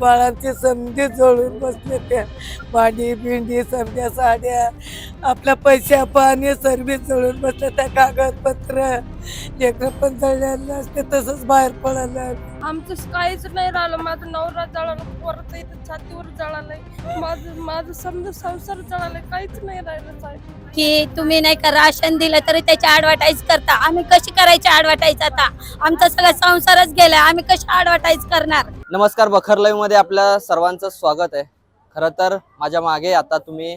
बाळांची समधी जोडून बसले त्या भांडी बिंडी समध्या साड्या आपल्या पैशा पाणी सर्विस जोडून बसले त्या कागदपत्र. एकदा पण जळलेलं असते तसंच बाहेर पडायला आमचं काहीच नाही राहिलं. माझं नवरा जळाला पोराचं इथं छातीवर जळालंय. माझं माझं समजा संसार जळालाय काहीच नाही राहिलं साहेब. की तुम्ही नाही का राशन दिलं तरी त्याची ॲडव्हर्टाईज करता. आम्ही कशी करायची ॲडव्हर्टाईज आता? आमचा सगळा संसारच गेलाय. आम्ही कशी ॲडव्हर्टाईज करणार? नमस्कार बखर लाईव्हमध्ये आपल्या सर्वांचं स्वागत आहे. खरं तर माझ्या मागे आता तुम्ही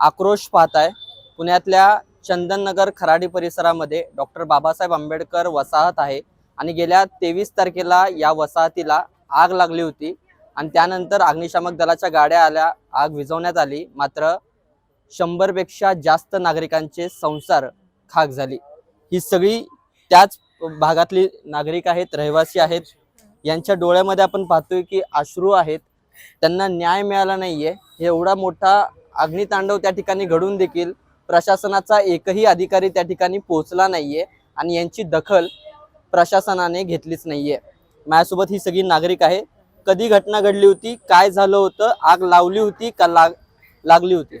आक्रोश पाहताय. पुण्यातल्या चंदननगर खराडी परिसरामध्ये डॉक्टर बाबासाहेब आंबेडकर वसाहत आहे. आणि गेल्या तेवीस तारखेला या वसाहतीला आग लागली होती. आणि त्यानंतर अग्निशामक दलाच्या गाड्या आल्या आग विझवण्यात आली. मात्र शंभरपेक्षा जास्त नागरिकांचे संसार खाक झाली. ही सगळी त्याच भागातली नागरिक आहेत रहिवासी आहेत. यांच्या डोळ्यामध्ये आपण पाहतोय की अश्रू आहेत. त्यांना न्याय मिळाला नाहीये. हे एवढा मोठा अग्नितांडव त्या ठिकाणी घडून देखील प्रशासनाचा एकही अधिकारी त्या ठिकाणी पोहोचला नाहीये. आणि यांची दखल प्रशासनाने घेतलीच नाहीये. माझ्यासोबत ही सगळी नागरिक आहे. कधी घटना घडली होती काय झालं होतं आग लावली होती का लाग लागली होती?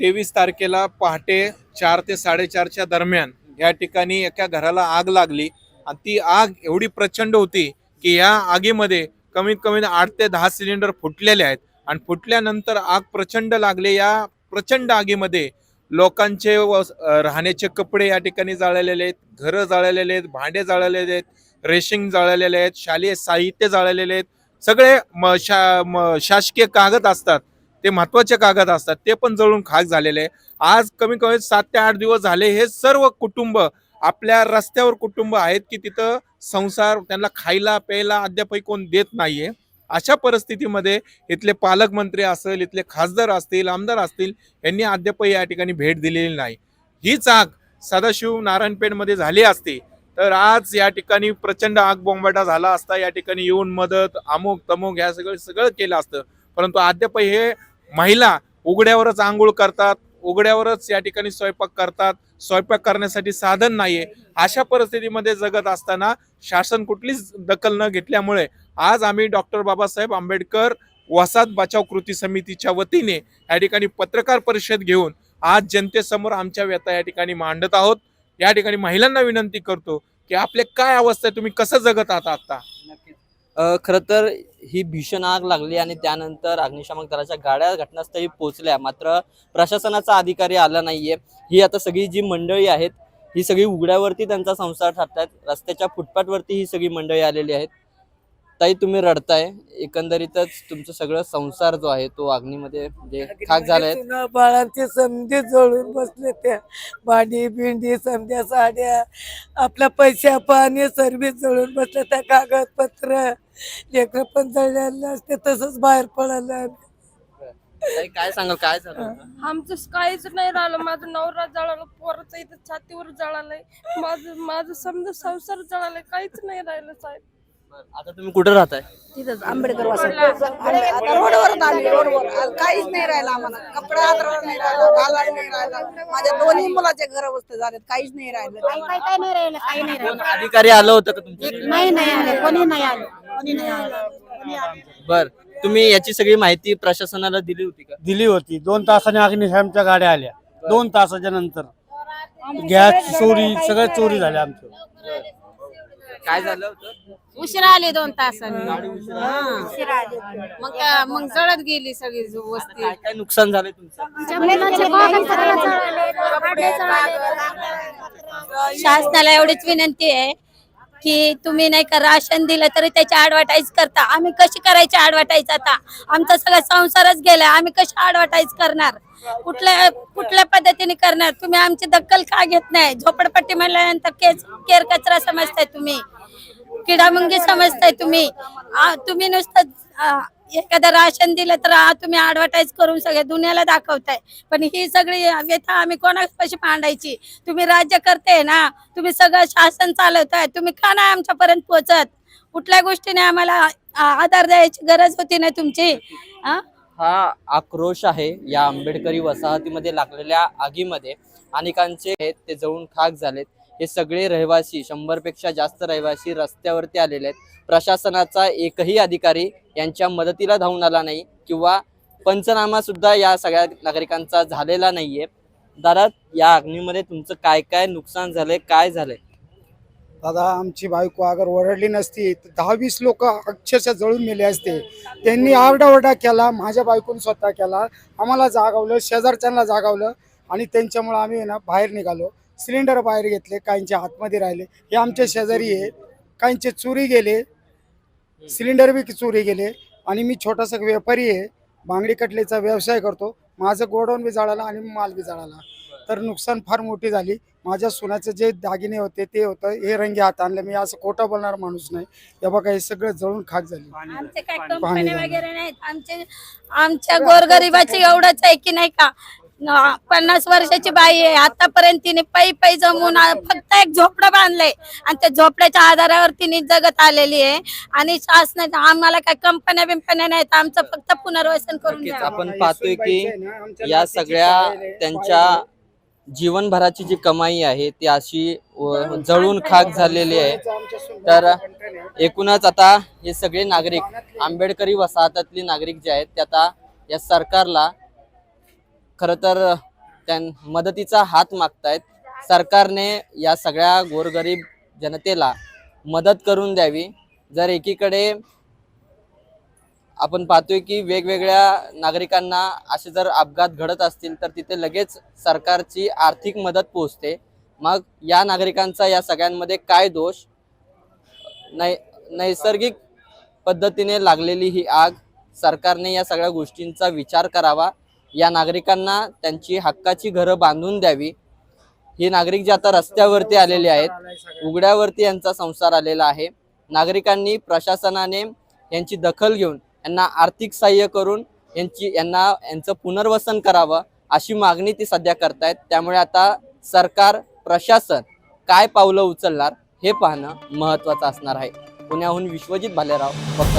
तेवीस तारखेला पहाटे चार ते साडेचारच्या दरम्यान या ठिकाणी एका घराला आग लागली आणि ती आग एवढी प्रचंड होती की या आगीमध्ये कमीत कमी आठ ते दहा सिलेंडर फुटलेले आहेत. आणि फुटल्यानंतर आग प्रचंड लागले. या प्रचंड आगीमध्ये लोकांचे व राहण्याचे कपडे या ठिकाणी जाळलेले आहेत घरं जाळलेले आहेत भांडे जाळलेले आहेत रेशिंग जाळलेले आहेत शालेय साहित्य जाळलेले आहेत. सगळे म- शा म- शासकीय कागद असतात ते महत्त्वाचे कागद असतात ते पण जळून खाक झालेले आहे आज कमी कमी सात ते आठ दिवस झाले हे सर्व कुटुंब आपल्या रस्त्यावर कुटुंब आहेत की तिथं संसार त्यांना खायला प्यायला अद्यापही कोण देत नाहीये. अशा परिस्थितीमध्ये इथले पालकमंत्री असेल इथले खासदार असतील आमदार असतील यांनी अद्यापही या ठिकाणी भेट दिलेली नाही. हीच आग सदाशिव नारायणपेठमध्ये झाली असती तर आज या ठिकाणी प्रचंड आगबोंबाटा झाला असता या ठिकाणी येऊन मदत अमुक तमुक ह्या सगळं सगळं केलं असतं. परंतु अद्याप हे महिला उघड्यावरच आंघोळ करतात उघड्यावरच या ठिकाणी स्वयंपाक करतात स्वयंपाक करण्यासाठी साधन नाहीये. अशा परिस्थितीमध्ये जगत असताना शासन कुठलीच दखल न घेतल्यामुळे आज आम्ही डॉक्टर बाबासाहेब आंबेडकर वसाहत बचाव कृती समितीच्या वतीने या ठिकाणी पत्रकार परिषद घेऊन आज जनतेसमोर आमच्या व्यथा या ठिकाणी मांडत आहोत. या ठिकाणी महिलांना विनंती करतो की आपले काय अवस्था आहे तुम्ही कसं जगत आहात आता? खरं तर ही भीषण आग लागली आणि त्यानंतर अग्निशामक दलाच्या गाड्या घटनास्थळी पोहोचल्या. मात्र प्रशासनाचा अधिकारी आला नाहीये. ही आता सगळी जी मंडळी आहेत ही सगळी उघड्यावरती त्यांचा संसार ठरतात रस्त्याच्या फुटपाथवरती ही सगळी मंडळी आलेली आहेत. ताई तुम्ही रडताय एकंदरीतच तुमचं सगळं संसार जो आहे तो अग्नीमध्ये म्हणजे खाक झालाय. न बाळांची समधी जळून बसले त्या. भांडी बिंडी समध्या साड्या आपल्या पैशा पाणी सर्विस जळून बसले त्या कागदपत्र. लेकरं पण जळलेलं असते तसंच बाहेर पडायला ताई, काय सांगाल काय झालं होतं? आमचं काहीच नाही राहिलं. माझं नवरा जळाला पोराचं इथं छातीवर जळालंय. माझं माझं समजा संसार जळालाय काहीच नाही राहिलं साहेब. आता तुम्ही कुठे राहताय? तिथंच आंबेडकर वसाहत आणि आता रोडवर आली रोडवर. काहीच नाही राहिलं आम्हाला. कपडा आदरावर नाही राहिला घालायला नाही राहिला. माझ्या दोन्ही मुलाचे घर वस्ते झालेत काहीच नाही राहिलं. काही काही नाही राहिलं काही नाही राहिलं. अधिकारी आलं होतं का तुमच्या नाही नाही आलं. कोणी नाही आलं. कोणी नाही आलं. बर. तुम्ही याची सगळी माहिती प्रशासनाला दिली होती का? दिली होती. दोन तासाने अग्निशामच्या गाड्या आल्या. दोन तासाच्या नंतर. गॅस चोरी सगळ्या चोरी झाल्या आमच्या. काय झालं होतं? उशिरा आले दोन तासांनी. मग मग जळत गेली सगळी जो वस्ती. काय काय नुकसान झालंय तुमचं? शासनाला एवढीच विनंती आहे की तुम्ही नाही का राशन दिलं तरी त्याची ॲडव्हर्टाईज करता. आम्ही कशी करायची ॲडव्हर्टाईज आता? आमचा सगळा संसारच गेलाय. आम्ही कशी ॲडव्हर्टाईज करणार? कुठल्या कुठल्या पद्धतीने करणार? तुम्ही आमची दखल का घेत नाही? झोपडपट्टी म्हणल्यानंतर केस केर कचरा समजताय तुम्ही. किडामुंगी समजताय तुम्ही. तुम्ही नुसतं एखादं राशन दिलं तर आ, तुम्ही ऍडव्हर्टाईज करून सगळ्या दुनियाला दाखवताय. पण ही सगळी व्यथा आम्ही कोणापाशी मांडायची? तुम्ही राज्य करते ना तुम्ही सगळं शासन चालवताय तुम्ही का नाही आमच्यापर्यंत पोहोचत? कुठल्या गोष्टीने आम्हाला आ, आधार द्यायची गरज होती ना तुमची? हा? हा आक्रोश आहे या आंबेडकरी वसाहतीमध्ये लागलेल्या आगीमध्ये. अनेकांचे आहेत ते जळून खाक झालेत. हे सगळे रहिवासी शंभरपेक्षा जास्त रहिवासी रस्त्यावरती आलेले आहेत. प्रशासनाचा एकही अधिकारी यांच्या मदतीला धावून आला नाही किंवा पंचनामा सुद्धा या सगळ्या नागरिकांचा झालेला नाहीये. दादा या अग्नीमध्ये तुमचं काय काय नुकसान झालंय काय झालंय? दादा आमची बायको अगर ओरडली नसती तर दहा वीस लोक अक्षरशः जळून मेले असते. त्यांनी आरडाओरडा केला माझ्या बायकोने स्वतः केला. आम्हाला जागावलं शेजारच्यांना जागावलं आणि त्यांच्यामुळं आम्ही आहे ना बाहेर निघालो. सिलेंडर बाहेर घेतले काहींचे आतमध्ये राहिले. हे आमच्या शेजारी आहे. काहींचे चोरी गेले. सिलेंडर बी चोरी गेले. आणि मी छोटासा व्यापारी आहे. बांगडी कटलेचा व्यवसाय करतो. माझं गोडाऊन बी जाळाला आणि माल बी जाळाला. तर नुकसान फार मोठी झाली. माझ्या सोन्याचे जे दागिने होते ते होतं. हे रंगी हात आणलं. मी असं खोटं बोलणार माणूस नाही. हे बघा हे सगळं जळून खाक झाली. आमचे काय कंपन्या. वगैरे नाहीत. आमचे आमच्या गोरगरिबाची एवढंच आहे की नाही का? पन्नास वर्षाची बाई आहे. आतापर्यंत तिने पै पै जमून फक्त एक झोपडं बांधलंय. आणि त्या झोपड्याच्या आधारावर तिने जगत आलेली आहे. आणि शासनाच्या आम्हाला काय कंपन्या बिंपन्या नाहीत. आमचं फक्त पुनर्वसन करून नक्कीच द्यावं. आपण पाहतोय की या सगळ्या त्यांच्या जीवनभराची जी कमाई आहे ती अशी व- जळून खाक झालेली आहे. तर एकूणच आता हे सगळे नागरिक आंबेडकरी वसाहतातली नागरिक जे आहेत ते आता या सरकारला खरं तर त्यां मदतीचा हात मागतायत. सरकारने या सगळ्या गोरगरीब जनतेला मदत करून द्यावी. जर एकीकडे आपण पाहतोय की वेगवेगळ्या नागरिकांना असे जर अपघात घडत असतील तर तिथे लगेच सरकारची आर्थिक मदत पोहोचते. मग या नागरिकांचा या सगळ्यांमध्ये काय दोष? नै नैसर्गिक पद्धतीने लागलेली ही आग. सरकारने या सगळ्या गोष्टींचा विचार करावा. या नागरिकांना त्यांची हक्काची घरं बांधून द्यावी. हे नागरिक जे आता रस्त्यावरती आलेले आहेत उघड्यावरती यांचा संसार आलेला आहे. नागरिकांनी प्रशासनाने यांची दखल घेऊन यांना आर्थिक सहाय्य करून यांची यांना यांचं पुनर्वसन करावं अशी मागणी ती सध्या करतायत. त्यामुळे आता सरकार प्रशासन काय पावलं उचलणार हे पाहणं महत्वाचं असणार आहे. पुण्याहून विश्वजित भालेराव फक्त